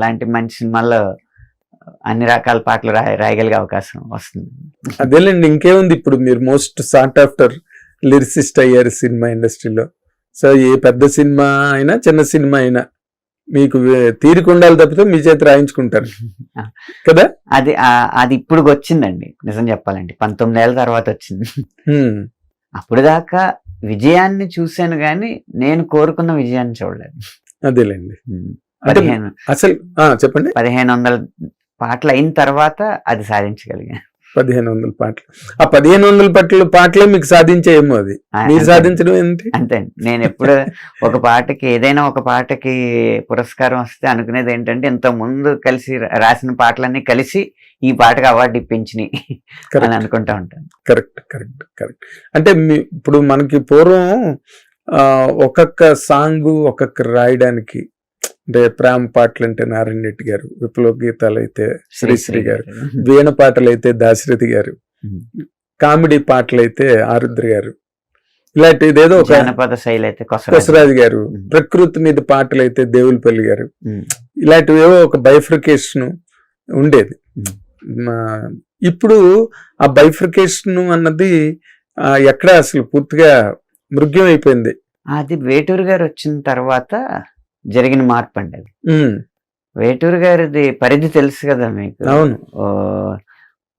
అలాంటి మంచి సినిమాల్లో అన్ని రకాల పాటలు రాయ రాయగలిగే అవకాశం వస్తుంది. అదేలేండి ఇంకేముంది ఇప్పుడు మీరు మోస్ట్ సార్ట్ ఆఫ్టర్ లిరిసిస్ట్ అయ్యారు సినిమా ఇండస్ట్రీలో. సో ఏ పెద్ద సినిమా అయినా చిన్న సినిమా అయినా మీకు వే- తీరిక ఉండాలి తప్పితే మీ చేతి రాయించుకుంటారు. కదా? అది అది ఇప్పుడు వచ్చిందండి. నిజం చెప్పాలండి పంతొమ్మిది ఏళ్ళ తర్వాత వచ్చింది. అప్పుడు దాకా విజయాన్ని చూశాను కానీ నేను కోరుకున్న విజయాన్ని చూడలేదు. అదేలేండి. పదిహేను. అసలు చెప్పండి. పదిహేను వందల పాటలు అయిన తర్వాత అది సాధించగలిగాను పదిహేను వందల పాటలు. ఆ పదిహేను వందల పాటలు పాటలే మీకు సాధించేయేమో అది. మీరు. సాధించడం ఏంటి? అంతే. నేను ఎప్పుడు ఒక పాటకి ఏదైనా ఒక పాటకి పురస్కారం వస్తే అనుకునేది ఏంటంటే ఇంత ముందు కలిసి రాసిన పాటలన్నీ కలిసి ఈ పాటకి అవార్డు ఇప్పించినాయి అని అనుకుంటా ఉంటాను. కరెక్ట్ కరెక్ట్ కరెక్ట్ అంటే ఇప్పుడు మనకి పూర్వం ఒక్కొక్క సాంగ్ ఒక్కొక్క రాయడానికి అంటే ప్రేమ పాటలు అంటే నారాయణ రెడ్డి గారు విప్లవ గీతాలు అయితే శ్రీశ్రీ గారు. వీణ పాటలు అయితే దాశరథి గారు. కామెడీ పాటలు అయితే ఆరుద్ర గారు. ఇలాంటి ఇదేదో ఒక జానపద శైలి అయితే కొసరాజు గారు. ప్రకృతి మీద పాటలు అయితే దేవులపల్లి గారు. ఇలాంటివి ఏవో ఒక బైఫ్రికేషన్ ఉండేది. ఇప్పుడు ఆ బైఫ్రికేషన్ అన్నది ఎక్కడ అసలు పూర్తిగా మృగ్యం అయిపోయింది అది వేటూరు గారు వచ్చిన తర్వాత జరిగిన మార్పు అండి అది వేటూరు గారిది పరిధి తెలుసు కదా మీకు? అవును.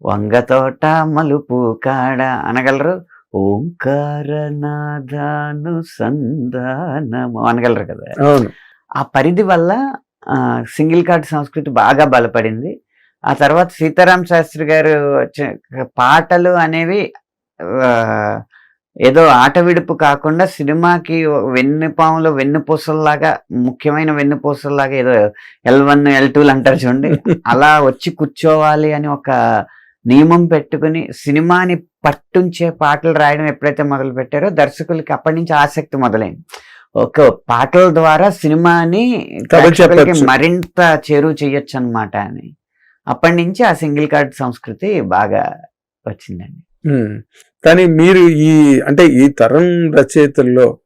వంగ తోట మలుపు కాడ అనగలరు? ఓంకార నాదాను సంధానము అనగలరు కదా? అవును. ఆ పరిధి వల్ల సింగిల్ కార్డ్ సంస్కృతి బాగా బలపడింది. ఆ తర్వాత సీతారాం శాస్త్రి గారు వచ్చే పాటలు అనేవి ఏదో ఆట విడుపు కాకుండా సినిమాకి వెన్నుపాములు వెన్నుపూసల్లాగా ముఖ్యమైన వెన్నుపూసల్లాగా ఏదో ఎల్ వన్ ఎల్ టూలు అంటారు చూడండి అలా వచ్చి కూర్చోవాలి అని ఒక నియమం పెట్టుకుని సినిమాని పట్టుంచే పాటలు రాయడం ఎప్పుడైతే మొదలు పెట్టారో దర్శకులకి అప్పటి నుంచి ఆసక్తి మొదలైంది ఒక పాటల ద్వారా సినిమాని. మరింత చేరువ చేయొచ్చు అనమాట అని అప్పటి నుంచి ఆ సింగిల్ కార్డ్ సంస్కృతి బాగా వచ్చిందండి. కానీ మీరు ఈ అంటే ఈ తరం రచయితల్లో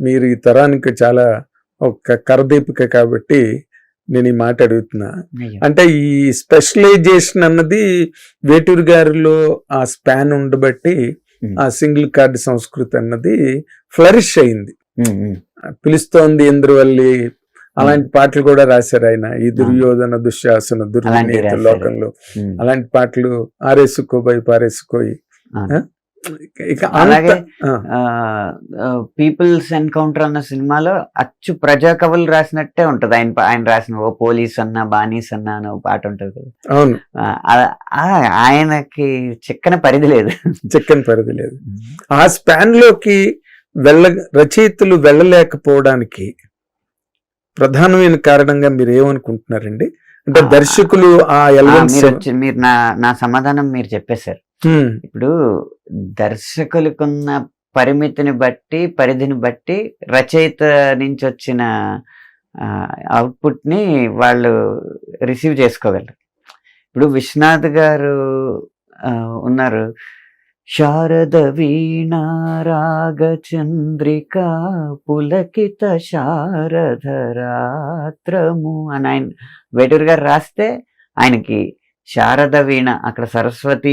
మీరు ఈ తరానికి చాలా ఒక కరదీపిక కాబట్టి నేను ఈ మాట అడుగుతున్నా. అంటే ఈ స్పెషలైజేషన్ అన్నది వేటూరు గారిలో ఆ స్పాన్ ఉండబట్టి. ఆ సింగిల్ కార్డ్ సంస్కృతి అన్నది ఫ్లరిష్ అయింది. పిలుస్తోంది ఇంద్రవల్లి అలాంటి పాటలు కూడా రాశారు ఆయన ఈ దుర్యోధన దుశ్శాసన దుర్వినీత రాశారు. లోకంలో. అలాంటి పాటలు ఆరేసుకోబోయి పారేసుకోయి అలాగే ఆ, పీపుల్స్ ఎన్కౌంటర్ అన్న సినిమాలో అచ్చు ప్రజా కవులు రాసినట్టే ఉంటది. ఆయన ఆయన రాసిన ఓ పోలీస్ అన్న బానీస్ అన్న అని ఒక పాట ఉంటది కదా. అవును. ఆయనకి చిక్కన పరిధి లేదు. చిక్కని పరిధి లేదు. ఆ స్పాన్లోకి వెళ్ళ రచయితలు వెళ్ళలేకపోవడానికి ప్రధానమైన కారణంగా మీరు ఏమనుకుంటున్నారండి? అంటే దర్శకులు ఆ మీరు నా నా సమాధానం మీరు చెప్పేశారు. ఇప్పుడు దర్శకులకున్న పరిమితిని బట్టి పరిధిని బట్టి రచయిత నుంచి వచ్చిన అవుట్పుట్ని వాళ్ళు రిసీవ్ చేసుకోగలరు. ఇప్పుడు విశ్వనాథ్ గారు ఉన్నారు. శారద వీణ రాగ చంద్రిక పులకిత శారద రాత్రము అని ఆయన వేటూరు గారు రాస్తే ఆయనకి శారద వీణ అక్కడ సరస్వతి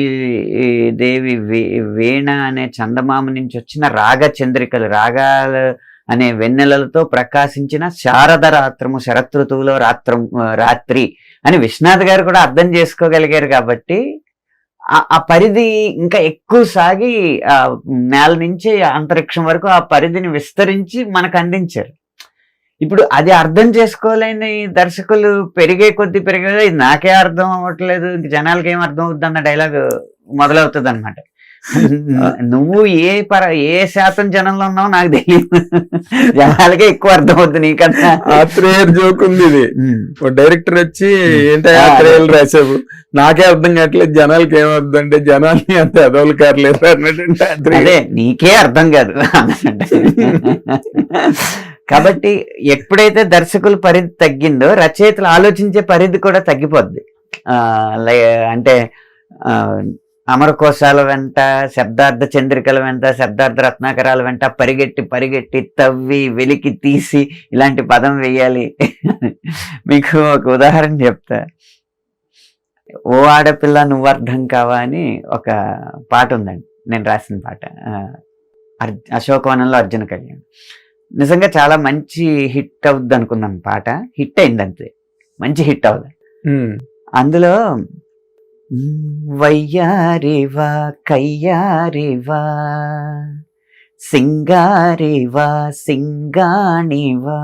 దేవి వీ- వీణ అనే చందమామ నుంచి వచ్చిన రాగ చంద్రికలు రాగాలు అనే వెన్నెలలతో ప్రకాశించిన శారద రాత్రము శరతృతువులో రాత్రం రాత్రి అని విశ్వనాథ్ గారు కూడా అర్థం చేసుకోగలిగారు కాబట్టి ఆ- ఆ పరిధి ఇంకా ఎక్కువ సాగి ఆ నేల నుంచి అంతరిక్షం వరకు ఆ పరిధిని విస్తరించి మనకు అందించారు. ఇప్పుడు అది అర్థం చేసుకోలేని దర్శకులు పెరిగే కొద్ది పెరిగే నాకే అర్థం అవ్వట్లేదు ఇంక జనాలకి ఏం అర్థం అవుద్ది అన్న డైలాగ్ మొదలవుతుంది అనమాట నువ్వు ఏ పర ఏ శాతం జనంలో ఉన్నావు నాకు తెలియదు. జనాలకే ఎక్కువ అర్థం అవుతుంది నీకన్నా. ఆత్రేయర్ జోక్ ఉంది ఇది. డైరెక్టర్ వచ్చి ఏంటో ఆత్రేయులు రాసావు? నాకే అర్థం కావట్లేదు జనాలకి ఏమర్థం అంటే జనాల్ని అంత ఎదవలు కారలేదు అన్నట్టు నీకే అర్థం కాదు. కాబట్టి ఎప్పుడైతే దర్శకుల పరిధి తగ్గిందో రచయితలు ఆలోచించే పరిధి కూడా తగ్గిపోద్ది. అంటే అమరకోశాల వెంట శబ్దార్థ చంద్రికల వెంట శబ్దార్థ రత్నాకరాల వెంట పరిగెట్టి పరిగెట్టి తవ్వి వెలికి తీసి ఇలాంటి పదం వేయాలి మీకు ఒక ఉదాహరణ చెప్తా. ఓ ఆడపిల్ల నువ్వు అర్థం కావా అని ఒక పాట ఉందండి. నేను రాసిన పాట. ఆ, అశోకవనంలో అర్జున కళ్యాణ్. నిజంగా చాలా మంచి హిట్ అవుద్ది అనుకున్నాను పాట. హిట్ అయింది అంతే మంచి హిట్ అవుద్ది. ఉమ్, అందులో "మ్, వయ్యారివా కయ్యారివా సింగారివా సింగాణివా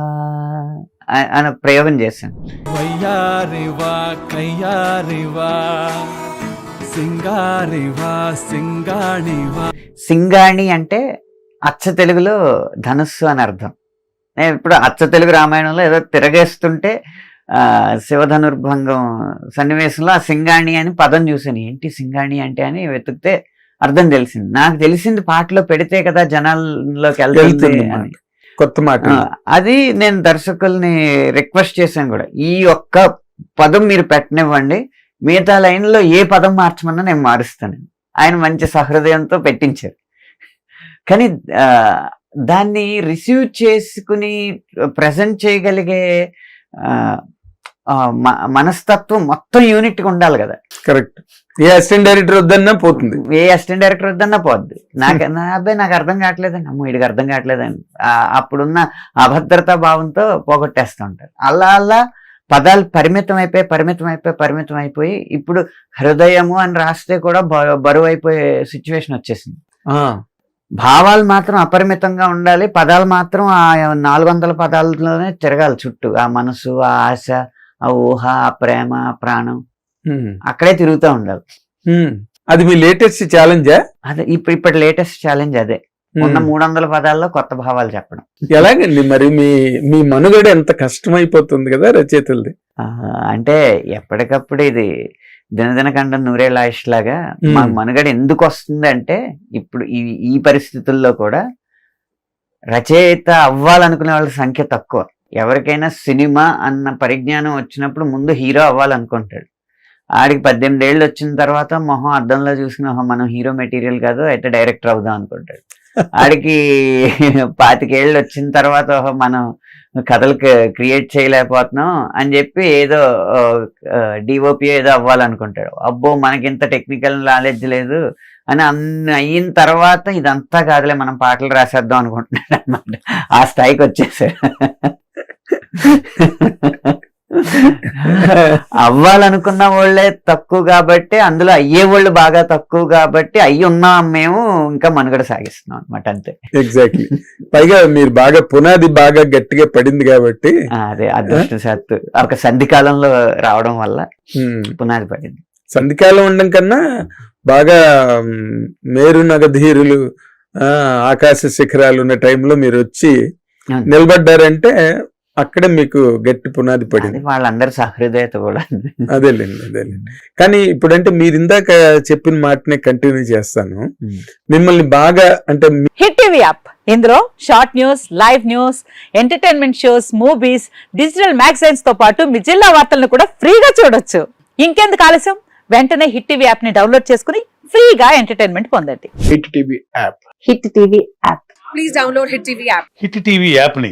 అ- అన్న ప్రయోగం చేశాను. వయ్యారివా కయ్యారివా సింగారివా సింగాణివా సింగాణి అంటే అచ్చ తెలుగులో ధనుస్సు అని అర్థం. నేను ఇప్పుడు అచ్చ తెలుగు రామాయణంలో ఏదో తిరగేస్తుంటే శివధనుర్భంగం సన్నివేశంలో ఆ సింగాణి అని పదం చూసాను ఏంటి సింగాణి అంటే అని వెతికితే అర్థం తెలిసింది. నాకు తెలిసింది పాటలో పెడితే కదా జనాల్లోకి వెళ్తుంది అని. కొత్త మాట అది నేను దర్శకుల్ని రిక్వెస్ట్ చేశాను కూడా. ఈ ఒక్క పదం మీరు పెట్టనివ్వండి. మిగతా లైన్లో ఏ పదం మార్చమన్నా నేను మారుస్తాను. ఆయన మంచి సహృదయంతో పెట్టించారు. కానీ దాన్ని రిసీవ్ చేసుకుని ప్రజెంట్ చేయగలిగే మనస్తత్వం మొత్తం యూనిట్గా ఉండాలి కదా. కరెక్ట్. ఏ అసిస్టెంట్ డైరెక్టర్ వద్దన్నా పోతుంది. ఏ అసిస్టెంట్ డైరెక్టర్ వద్దన్నా పోద్ది. నాకు నా అబ్బాయి నాకు అర్థం కావట్లేదండి. అమ్మో వీడికి అర్థం కావట్లేదండి. అప్పుడున్న అభద్రతా భావంతో పోగొట్టేస్తూ ఉంటారు. అలా అలా పదాలు పరిమితం అయిపోయి పరిమితం అయిపోయి పరిమితం అయిపోయి ఇప్పుడు హృదయము అని రాస్తే కూడా బరువు అయిపోయే సిచ్యువేషన్ వచ్చేసింది. భావాలు మాత్రం అపరిమితంగా ఉండాలి. పదాలు మాత్రం ఆ నాలుగు వందల పదాలలోనే తిరగాలి చుట్టూ. ఆ మనసు ఆ ఆశ ఆ ఊహ ఆ ప్రేమ ఆ ప్రాణం. అక్కడే తిరుగుతూ ఉండాలి. అది మీ లేటెస్ట్ ఛాలెంజా? అదే ఇప్పుడు ఇప్పటి లేటెస్ట్ ఛాలెంజ్ అదే. ఉన్న మూడు వందల పదాల్లో కొత్త భావాలు చెప్పడం. ఎలాగండి మరి మీ మీ మనుగడ ఎంత కష్టమైపోతుంది కదా రచయితలది? అంటే ఎప్పటికప్పుడు ఇది దినదిన కండం నూరేళ్ళ ఆయుష్ లాగా Hmm. మా మనుగడ ఎందుకు వస్తుంది అంటే ఇప్పుడు ఈ ఈ పరిస్థితుల్లో కూడా రచయిత అవ్వాలనుకునే వాళ్ళ సంఖ్య తక్కువ. ఎవరికైనా సినిమా అన్న పరిజ్ఞానం వచ్చినప్పుడు ముందు హీరో అవ్వాలనుకుంటాడు. ఆడికి పద్దెనిమిది ఏళ్ళు వచ్చిన తర్వాత మొహం అద్దంలో చూసిన "ఓహో, మనం హీరో మెటీరియల్ కాదు అయితే డైరెక్టర్ అవుదాం అనుకుంటాడు. ఆడికి పాతికేళ్ళు వచ్చిన తర్వాత "ఓహో, మనం కథలు క్రియేట్ చేయలేకపోతున్నాం అని చెప్పి ఏదో డిఓపి ఏదో అవ్వాలనుకుంటాడు. అబ్బో మనకి ఇంత టెక్నికల్ నాలెడ్జ్ లేదు అని అన్ని అయిన తర్వాత ఇదంతా కాదులే మనం పాటలు రాసేద్దాం అనుకుంటున్నాడు అనమాట ఆ స్థాయికి వచ్చేసాడు. అవ్వాలనుకున్న వాళ్ళే తక్కువ కాబట్టి అందులో అయ్యే వాళ్ళు బాగా తక్కువ కాబట్టి అయ్యి ఉన్నాం మేము ఇంకా మనుగడ సాగిస్తున్నాం అనమాట అంతే. ఎగ్జాక్ట్లీ పైగా మీరు బాగా పునాది బాగా గట్టిగా పడింది కాబట్టి. అదే అదృష్టశాత్తు ఒక సంధి కాలంలో రావడం వల్ల పునాది పడింది. సంధికాలం ఉండడం కన్నా బాగా మేరు నగధీరులు ఆకాశ శిఖరాలు ఉన్న టైంలో మీరు వచ్చి. నిలబడ్డారంటే అక్కడే మీకు గట్టి పునాది పడింది. వాళ్ళందరి సహృదయత కూడా. అదేలేండి అదేలేండి. కానీ ఇప్పుడంటే మీరు ఇందాక చెప్పిన మాటనే కంటిన్యూ చేస్తాను. మిమ్మల్ని బాగా అంటే హిట్ టీవీ యాప్. ఇందులో short news live news entertainment shows movies digital మ్యాగజైన్స్తో పాటు మీ జిల్లా వార్తలను కూడా ఫ్రీగా చూడొచ్చు. ఇంకెందుకు ఆలస్యం? వెంటనే హిట్ టీవీ యాప్ని డౌన్లోడ్ చేసుకుని ఫ్రీగా ఎంటర్టైన్మెంట్ పొందండి. Hit TV app. Hit TV app. Please download Hit TV app. Hit TV యాప్ని